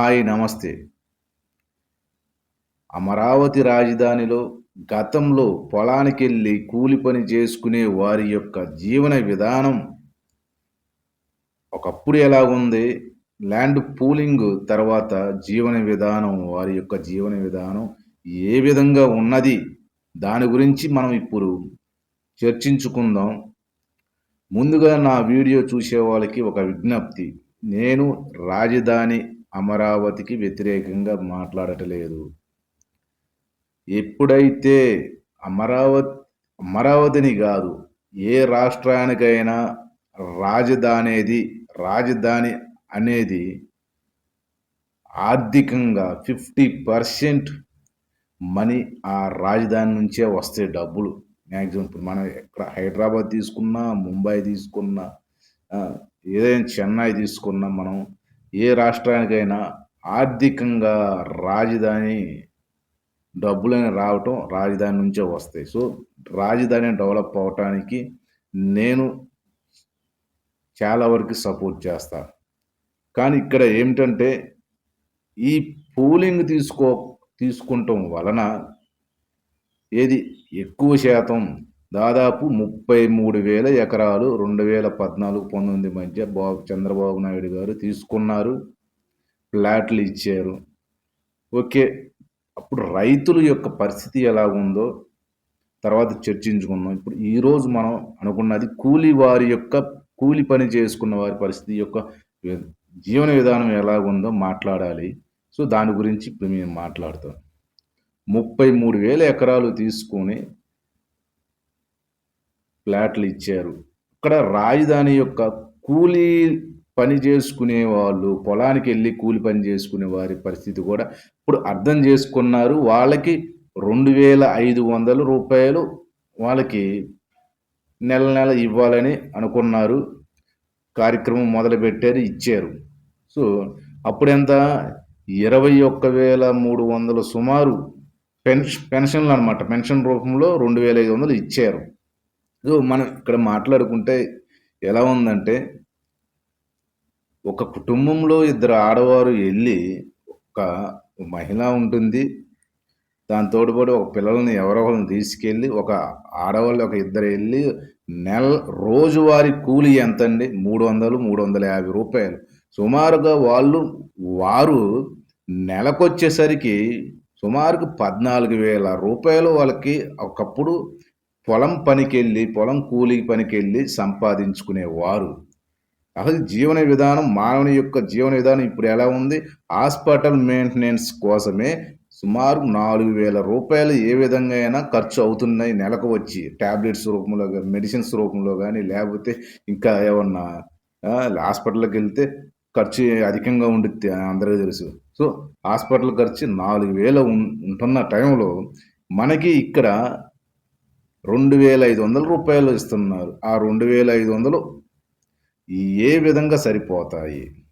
Hi నమస్తే. అమరావతి రాజధానిలో గతంలో పొలానికి వెళ్ళి కూలి పని చేసుకునే వారి యొక్క జీవన విధానం ఒకప్పుడు ఎలా ఉంది? ల్యాండ్ పూలింగ్ తర్వాత జీవన విధానం వారి యొక్క జీవన విధానం ఏ విధంగా ఉన్నది? దాని గురించి మనం ఇప్పుడు చర్చించుకుందాం. ముందుగా నా వీడియో చూసే వాళ్ళకి ఒక విజ్ఞప్తి. నేను రాజధాని అమరావతికి వ్యతిరేకంగా మాట్లాడటలేదు. ఎప్పుడైతే అమరావతి అమరావతిని కాదు ఏ రాష్ట్రానికైనా రాజధానేది రాజధాని అనేది ఆర్థికంగా ఫిఫ్టీ పర్సెంట్ మనీ ఆ రాజధాని నుంచే వస్తాయి డబ్బులు. మ్యాక్సిమం ఇప్పుడు మనం ఎక్కడ హైదరాబాద్ తీసుకున్నా ముంబై తీసుకున్నా ఏదైనా చెన్నై తీసుకున్నా మనం ఏ రాష్ట్రానికైనా ఆర్థికంగా రాజధాని డబ్బులని రావటం రాజధాని నుంచే వస్తాయి. సో రాజధాని డెవలప్ అవటానికి నేను చాలా వరకు సపోర్ట్ చేస్తాను కానీ ఇక్కడ ఏమిటంటే ఈ పూలింగ్ తీసుకో తీసుకుంటాం వలన ఏది ఎక్కువ శాతం దాదాపు ముప్పై మూడు వేల ఎకరాలు రెండు వేల పద్నాలుగు పంతొమ్మిది మధ్య బాబు చంద్రబాబు నాయుడు గారు తీసుకున్నారు. ఫ్లాట్లు ఇచ్చారు. ఓకే. అప్పుడు రైతుల యొక్క పరిస్థితి ఎలా ఉందో తర్వాత చర్చించుకుందాం. ఇప్పుడు ఈరోజు మనం అనుకున్నది కూలి వారి యొక్క కూలి పని చేసుకున్న వారి పరిస్థితి యొక్క జీవన విధానం ఎలా ఉందో మాట్లాడాలి. సో దాని గురించి ఇప్పుడు మేము మాట్లాడతాం. ముప్పై మూడు వేల ఎకరాలు తీసుకొని ఫ్లాట్లు ఇచ్చారు. అక్కడ రాజధాని యొక్క కూలీ పని చేసుకునే వాళ్ళు పొలానికి వెళ్ళి కూలి పని చేసుకునే వారి పరిస్థితి కూడా ఇప్పుడు అర్థం చేసుకున్నారు. వాళ్ళకి రెండు వేల ఐదు వందల రూపాయలు వాళ్ళకి నెల నెల ఇవ్వాలని అనుకున్నారు. కార్యక్రమం మొదలుపెట్టారు ఇచ్చారు. సో అప్పుడెంత? ఇరవై ఒక్క వేల మూడు వందల సుమారు పెన్షన్ పెన్షన్లు అనమాట పెన్షన్ రూపంలో రెండు వేల ఐదు వందలు ఇచ్చారు. సో మనం ఇక్కడ మాట్లాడుకుంటే ఎలా ఉందంటే ఒక కుటుంబంలో ఇద్దరు ఆడవారు వెళ్ళి ఒక మహిళ ఉంటుంది. దాని తోడుపాటు ఒక పిల్లల్ని ఎవరో ఒకరిని తీసుకెళ్ళి ఒక ఆడవాళ్ళు ఒక ఇద్దరు వెళ్ళి నెల రోజువారి కూలి ఎంత అండి మూడు వందలు మూడు వందల యాభై రూపాయలు. సుమారుగా వాళ్ళు వారు నెలకొచ్చేసరికి సుమారుకు పద్నాలుగు వేల రూపాయలు వాళ్ళకి ఒకప్పుడు పొలం పనికెళ్ళి పొలం కూలి పనికెళ్ళి సంపాదించుకునేవారు. అసలు జీవన విధానం మానవుని యొక్క జీవన విధానం ఇప్పుడు ఎలా ఉంది? హాస్పిటల్ మెయింటెనెన్స్ కోసమే సుమారు నాలుగు వేల రూపాయలు ఏ విధంగా అయినా ఖర్చు అవుతున్నాయి నెలకు వచ్చి. ట్యాబ్లెట్స్ రూపంలో కానీ మెడిసిన్స్ రూపంలో కానీ లేకపోతే ఇంకా ఏమన్నా హాస్పిటల్కి వెళ్తే ఖర్చు అధికంగా ఉండుద్ది అందరికీ తెలుసు. సో హాస్పిటల్ ఖర్చు నాలుగు వేలు ఉంటున్న టైంలో మనకి ఇక్కడ రెండు వేల ఐదు వందల రూపాయలు ఇస్తున్నారు. ఆ రెండు వేల ఐదు వందలు ఏ విధంగా సరిపోతాయి?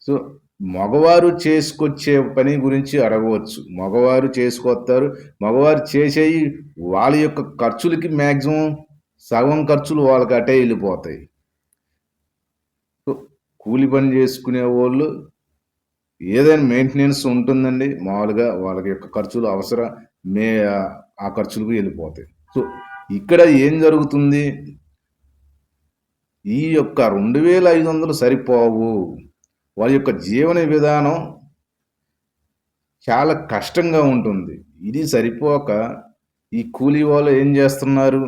సో మగవారు చేసుకొచ్చే పని గురించి అడగవచ్చు. మగవారు చేసుకొస్తారు. మగవారు చేసేవి వాళ్ళ యొక్క ఖర్చులకి మ్యాక్సిమం సగం ఖర్చులు వాళ్ళకి అటే వెళ్ళిపోతాయి. కూలి పని చేసుకునే వాళ్ళు ఏదైనా మెయింటెనెన్స్ ఉంటుందండి. మామూలుగా వాళ్ళ యొక్క ఖర్చులు అవసరం. మే ఆ ఖర్చులకు వెళ్ళిపోతాయి. సో ఇక్కడ ఏం జరుగుతుంది? ఈ యొక్క రెండు వేల ఐదు వందలు సరిపోవు. వారి యొక్క జీవన విధానం చాలా కష్టంగా ఉంటుంది. ఇది సరిపోక ఈ కూలీ వాళ్ళు ఏం చేస్తున్నారు?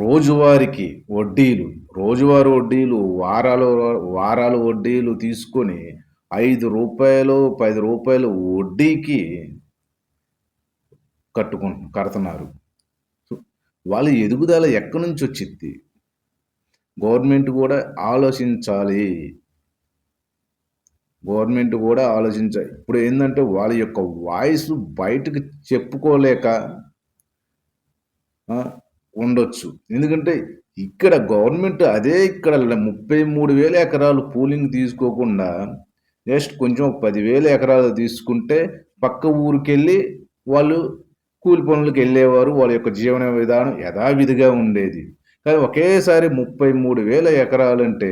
రోజువారికి వడ్డీలు రోజువారి వడ్డీలు వారాలు వారాలు వడ్డీలు తీసుకొని ఐదు రూపాయలు పది రూపాయలు వడ్డీకి కట్టుకు కడుతున్నారు. వాళ్ళ ఎదుగుదల ఎక్కడి నుంచి వచ్చింది గవర్నమెంట్ కూడా ఆలోచించాలి. గవర్నమెంట్ కూడా ఆలోచించాలి ఇప్పుడు ఏంటంటే వాళ్ళ యొక్క వాయిస్ బయటకు చెప్పుకోలేక ఉండొచ్చు. ఎందుకంటే ఇక్కడ గవర్నమెంట్ అదే ఇక్కడ ముప్పై మూడు వేల ఎకరాలు పూలింగ్ తీసుకోకుండా జస్ట్ కొంచెం పదివేల ఎకరాలు తీసుకుంటే పక్క ఊరికెళ్ళి వాళ్ళు కూలి పనులకు వెళ్ళేవారు వాళ్ళ యొక్క జీవన విధానం యథావిధిగా ఉండేది కానీ ఒకేసారి ముప్పై మూడు వేల ఎకరాలంటే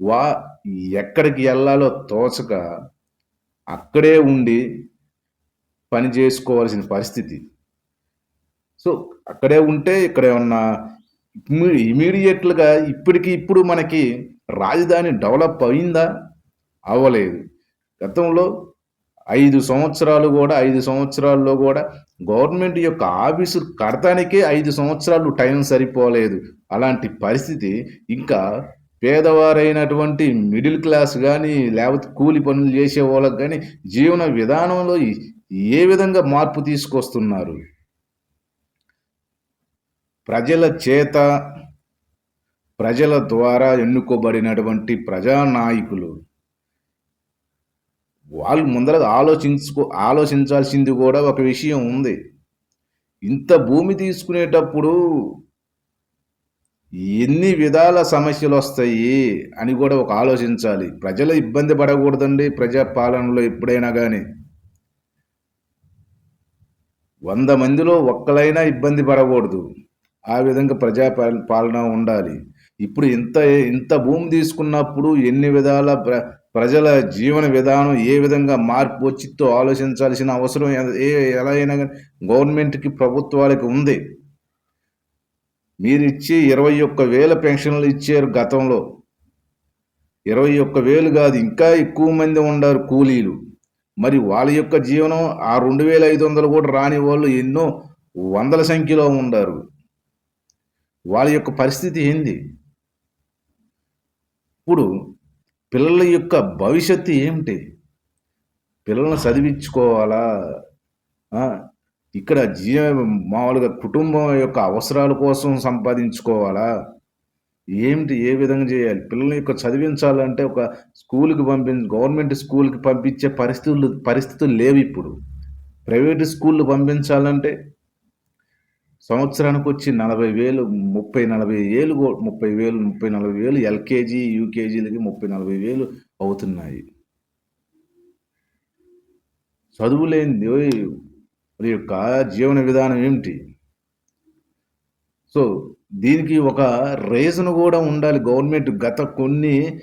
వా ఎక్కడికి వెళ్ళాలో తోచక అక్కడే ఉండి పని చేసుకోవాల్సిన పరిస్థితి. సో, అక్కడే ఉంటే ఇక్కడ ఏమన్నా ఇమీడియట్లుగా ఇమ్మీడియేట్‌లుగా ఇప్పటికి ఇప్పుడు మనకి రాజధాని డెవలప్ అయిందా? అవ్వలేదు. గతంలో ఐదు సంవత్సరాలు కూడా ఐదు సంవత్సరాల్లో కూడా గవర్నమెంట్ యొక్క ఆఫీసు కడతానికే ఐదు సంవత్సరాలు టైం సరిపోలేదు. అలాంటి పరిస్థితి ఇంకా పేదవారైనటువంటి మిడిల్ క్లాస్ కానీ లేకపోతే కూలి పనులు చేసే వాళ్ళకి కానీ జీవన విధానంలో ఏ విధంగా మార్పు తీసుకొస్తున్నారు? ప్రజల చేత ప్రజల ద్వారా ఎన్నుకోబడినటువంటి ప్రజానాయకులు వాళ్ళు ముందర ఆలోచించుకో ఆలోచించాల్సింది కూడా ఒక విషయం ఉంది. ఇంత భూమి తీసుకునేటప్పుడు ఎన్ని విధాల సమస్యలు వస్తాయి అని కూడా ఒక ఆలోచించాలి. ప్రజలు ఇబ్బంది పడకూడదండి ప్రజా పాలనలో ఎప్పుడైనా కానీ వంద మందిలో ఒక్కలైనా ఇబ్బంది పడకూడదు ఆ విధంగా ప్రజా పాలన ఉండాలి. ఇప్పుడు ఇంత ఇంత భూమి తీసుకున్నప్పుడు ఎన్ని విధాల ప్ర ప్రజల జీవన విధానం ఏ విధంగా మార్పు వచ్చిద్దో ఆలోచించాల్సిన అవసరం ఏ ఎలా అయినా కానీ గవర్నమెంట్‌కి, ప్రభుత్వాలకి ఉంది. మీరు ఇచ్చి ఇరవై ఒక్క వేల పెన్షన్‌లు ఇచ్చారు గతంలో. ఇరవై ఒక్క వేలు కాదు ఇంకా ఎక్కువ మంది ఉండారు కూలీలు. మరి వాళ్ళ యొక్క జీవనం ఆ రెండు వేల ఐదు వందలు కూడా రాని వాళ్ళు ఎన్నో వందల సంఖ్యలో ఉండారు. వాళ్ళ యొక్క పరిస్థితి ఏంది? ఇప్పుడు పిల్లల యొక్క భవిష్యత్తు ఏమిటి? పిల్లల్ని చదివించుకోవాలా? ఇక్కడ జీ మామూలుగా కుటుంబం యొక్క అవసరాల కోసం సంపాదించుకోవాలా? ఏమిటి? ఏ విధంగా చేయాలి పిల్లల యొక్క చదివించాలంటే ఒక స్కూల్కి పంపిం గవర్నమెంట్ స్కూల్కి పంపించే పరిస్థితులు పరిస్థితులు లేవిప్పుడు. ప్రైవేట్ స్కూల్‌లు పంపించాలంటే సంవత్సరానికి వచ్చి నలభై వేలు ముప్పై నలభై ఏళ్ళు ముప్పై వేలు ముప్పై నలభై వేలు ఎల్‌కేజీ, యూకేజీలకి 30, 40,000 అవుతున్నాయి. చదువు లేనిది వారి యొక్క జీవన విధానం ఏమిటి? సో, దీనికి ఒక రీజన్ కూడా ఉండాలి. గవర్నమెంట్ గత కొన్ని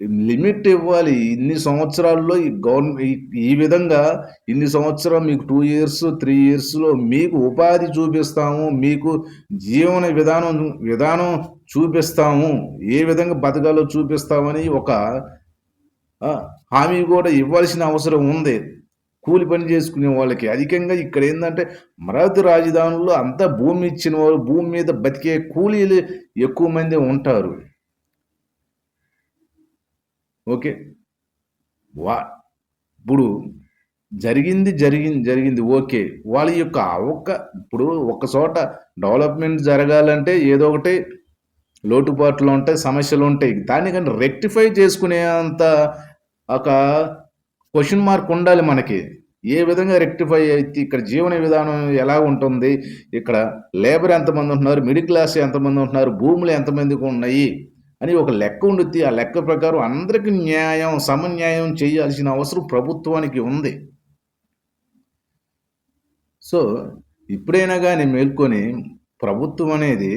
లిమిట్ ఇవ్వాలి. ఇన్ని సంవత్సరాల్లో ఈ గవర్నమెంట్ ఈ విధంగా ఇన్ని సంవత్సరం మీకు టూ ఇయర్స్, త్రీ ఇయర్స్‌లో మీకు ఉపాధి చూపిస్తాము. మీకు జీవన విధానం విధానం చూపిస్తాము. ఏ విధంగా బతకాలో చూపిస్తామని ఒక హామీ కూడా ఇవ్వాల్సిన అవసరం ఉంది. కూలి పని చేసుకునే వాళ్ళకి. అధికంగా ఇక్కడ ఏంటంటే అమరావతి రాజధానిలో అంతా భూమి ఇచ్చిన వాళ్ళు భూమి మీద బతికే కూలీలు ఎక్కువ మంది ఉంటారు. ఓకే. వా ఇప్పుడు జరిగింది జరిగింది జరిగింది ఓకే. వాళ్ళ యొక్క ఒక్క ఇప్పుడు ఒక చోట డెవలప్‌మెంట్ జరగాలంటే ఏదో ఒకటి లోటుపాట్లుంటాయి, సమస్యలుంటాయి. దాన్ని కానీ రెక్టిఫై చేసుకునే అంత ఒక క్వశ్చన్ మార్క్ ఉండాలి మనకి. ఏ విధంగా రెక్టిఫై అయితే ఇక్కడ జీవన విధానం ఎలా ఉంటుంది? ఇక్కడ లేబర్ ఎంతమంది ఉంటున్నారు? మిడిల్ క్లాస్ ఎంతమంది ఉంటున్నారు? భూములు ఎంతమందికి ఉన్నాయి అని ఒక లెక్క ఉండుద్ది. ఆ లెక్క ప్రకారం అందరికి న్యాయం, సమన్యాయం చేయాల్సిన అవసరం ప్రభుత్వానికి ఉంది. సో, ఇప్పుడైనా కానీ మేల్కొని ప్రభుత్వం అనేది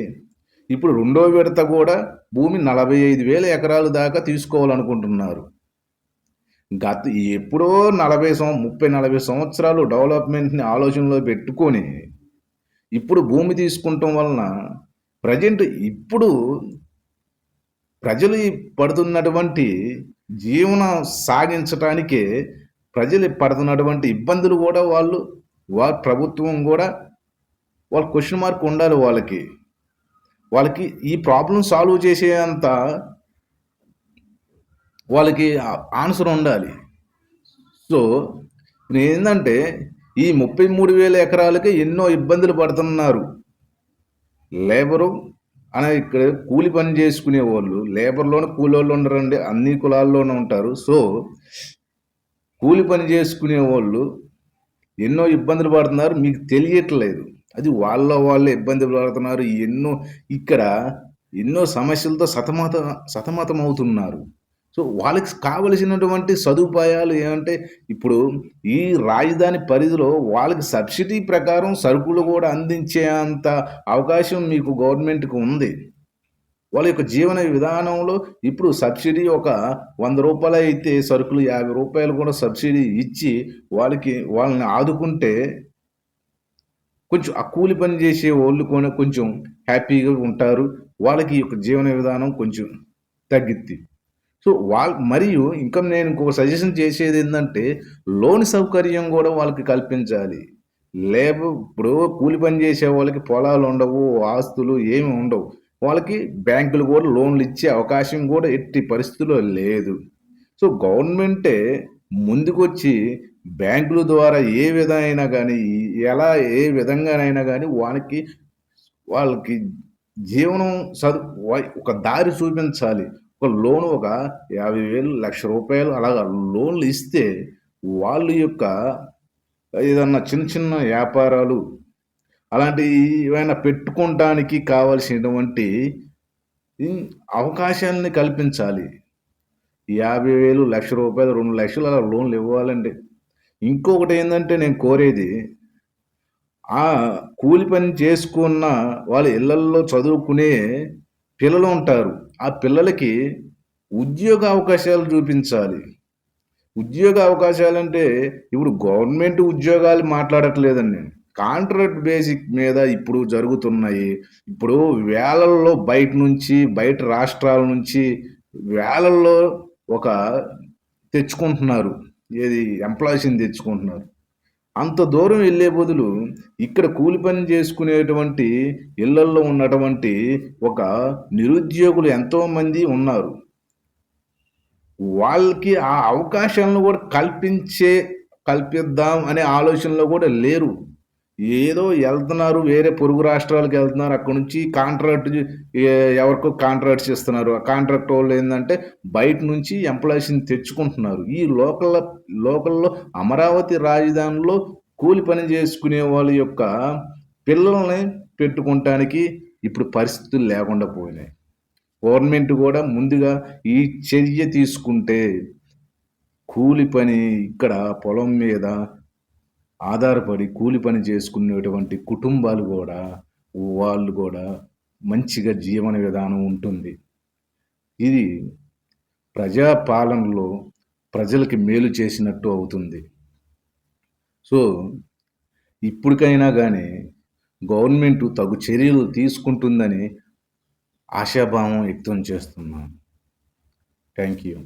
ఇప్పుడు రెండో విడత కూడా భూమి 45,000 ఎకరాల దాకా తీసుకోవాలనుకుంటున్నారు. గత ఎప్పుడో నలభై సంవ ముప్పై నలభై సంవత్సరాలు డెవలప్‌మెంట్‌ని ఆలోచనలో పెట్టుకొని, ఇప్పుడు భూమి తీసుకుంటం వలన ప్రజెంట్ ఇప్పుడు ప్రజలు పడుతున్నటువంటి జీవనం సాగించటానికే ప్రజలు పడుతున్నటువంటి ఇబ్బందులు కూడా వాళ్ళు వాళ్ళ ప్రభుత్వం కూడా వాళ్ళ క్వశ్చన్ మార్క్ ఉండాలి వాళ్ళకి. వాళ్ళకి ఈ ప్రాబ్లం సాల్వ్ చేసే అంత వాళ్ళకి ఆన్సర్ ఉండాలి. సో, ఏంటంటే ఈ 33,000 ఎకరాలకి ఎన్నో ఇబ్బందులు పడుతున్నారు. లేబరు అలా ఇక్కడ కూలి పని చేసుకునే వాళ్ళు లేబర్లోనే కూలోళ్ళు ఉండరండి. అన్ని కులాల్లోనూ ఉంటారు. సో, కూలి పని చేసుకునే వాళ్ళు ఎన్నో ఇబ్బందులు పడుతున్నారు. మీకు తెలియట్లేదు. అది వాళ్ళ వాళ్ళే ఇబ్బంది పడుతున్నారు. ఎన్నో ఇక్కడ ఎన్నో సమస్యలతో సతమత అవుతున్నారు సో, వాళ్ళకి కావలసినటువంటి సదుపాయాలు ఏమంటే ఇప్పుడు ఈ రాజధాని పరిధిలో వాళ్ళకి సబ్సిడీ ప్రకారం సరుకులు కూడా అందించే అంత అవకాశం మీకు గవర్నమెంట్‌కి ఉంది. వాళ్ళ యొక్క జీవన విధానంలో ఇప్పుడు సబ్సిడీ ఒక వంద రూపాయలు అయితే సరుకులు యాభై రూపాయలు కూడా సబ్సిడీ ఇచ్చి వాళ్ళకి వాళ్ళని ఆదుకుంటే కొంచెం ఆ కూలి పని చేసే వాళ్ళు కూడా కొంచెం హ్యాపీగా ఉంటారు వాళ్ళకి యొక్క జీవన విధానం కొంచెం తగ్గిద్ది సో వాళ్ళ మరియు ఇంకా నేను ఇంకొక సజెషన్ చేసేది ఏంటంటే లోన్ సౌకర్యం కూడా వాళ్ళకి కల్పించాలి. లేబ ఇప్పుడు కూలి పని చేసే వాళ్ళకి పొలాలు ఉండవు ఆస్తులు ఏమి ఉండవు. వాళ్ళకి బ్యాంకులు కూడా లోన్లు ఇచ్చే అవకాశం కూడా ఎట్టి పరిస్థితుల్లో లేదు. సో గవర్నమెంటే ముందుకొచ్చి బ్యాంకుల ద్వారా ఏ విధమైనా కానీ ఎలా ఏ విధంగానైనా కానీ వాళ్ళకి వాళ్ళకి జీవనం చదువు ఒక దారి చూపించాలి. ఒక లోన్ ఒక యాభై వేలు లక్ష రూపాయలు అలాగా లోన్లు ఇస్తే వాళ్ళ యొక్క ఏదన్నా చిన్న చిన్న వ్యాపారాలు అలాంటివి ఏమైనా పెట్టుకోవడానికి కావలసినటువంటి అవకాశాలని కల్పించాలి. యాభై వేలు లక్ష రూపాయలు రెండు లక్షలు అలా లోన్లు ఇవ్వాలండి. ఇంకొకటి ఏంటంటే నేను కోరేది ఆ కూలి పని చేసుకున్న వాళ్ళ ఇళ్ళల్లో చదువుకునే పిల్లలు ఉంటారు. ఆ పిల్లలకి ఉద్యోగ అవకాశాలు చూపించాలి. ఉద్యోగ అవకాశాలు అంటే ఇప్పుడు గవర్నమెంట్ ఉద్యోగాలు మాట్లాడట్లేదండి. నేను కాంట్రాక్ట్ బేసిక్ మీద ఇప్పుడు జరుగుతున్నాయి. ఇప్పుడు వేలల్లో బయట నుంచి బయట రాష్ట్రాల నుంచి వేలల్లో ఒక తెచ్చుకుంటున్నారు. ఏది? ఎంప్లాయీస్ని తెచ్చుకుంటున్నారు. అంత దూరం వెళ్ళే బదులు ఇక్కడ కూలి పని చేసుకునేటువంటి ఇళ్ళల్లో ఉన్నటువంటి ఒక నిరుద్యోగులు ఎంతోమంది ఉన్నారు. వాళ్ళకి ఆ అవకాశాలను కూడా కల్పించే కల్పిద్దాం అనే ఆలోచనలో కూడా లేరు. ఏదో వెళ్తున్నారు వేరే పొరుగు రాష్ట్రాలకు వెళ్తున్నారు అక్కడ నుంచి కాంట్రాక్ట్ ఎవరికో కాంట్రాక్ట్స్ ఇస్తున్నారు ఆ కాంట్రాక్ట్ వాళ్ళు ఏంటంటే బయట నుంచి ఎంప్లాయీస్ని తెచ్చుకుంటున్నారు. ఈ లోకల్ లోకల్లో అమరావతి రాజధానిలో కూలి పని చేసుకునే వాళ్ళ యొక్క పిల్లల్ని పెట్టుకోవటానికి ఇప్పుడు పరిస్థితులు లేకుండా పోయినాయి. గవర్నమెంట్ కూడా ముందుగా ఈ చర్య తీసుకుంటే కూలి పని ఇక్కడ పొలం మీద ఆధారపడి కూలి పని చేసుకునేటువంటి కుటుంబాలు కూడా వాళ్ళు కూడా మంచిగా జీవన విధానం ఉంటుంది. ఇది ప్రజాపాలనలో ప్రజలకి మేలు చేసినట్టు అవుతుంది. సో ఇప్పటికైనా కానీ గవర్నమెంట్ తగు చర్యలు తీసుకుంటుందని ఆశాభావం వ్యక్తం చేస్తున్నాను. Thank you.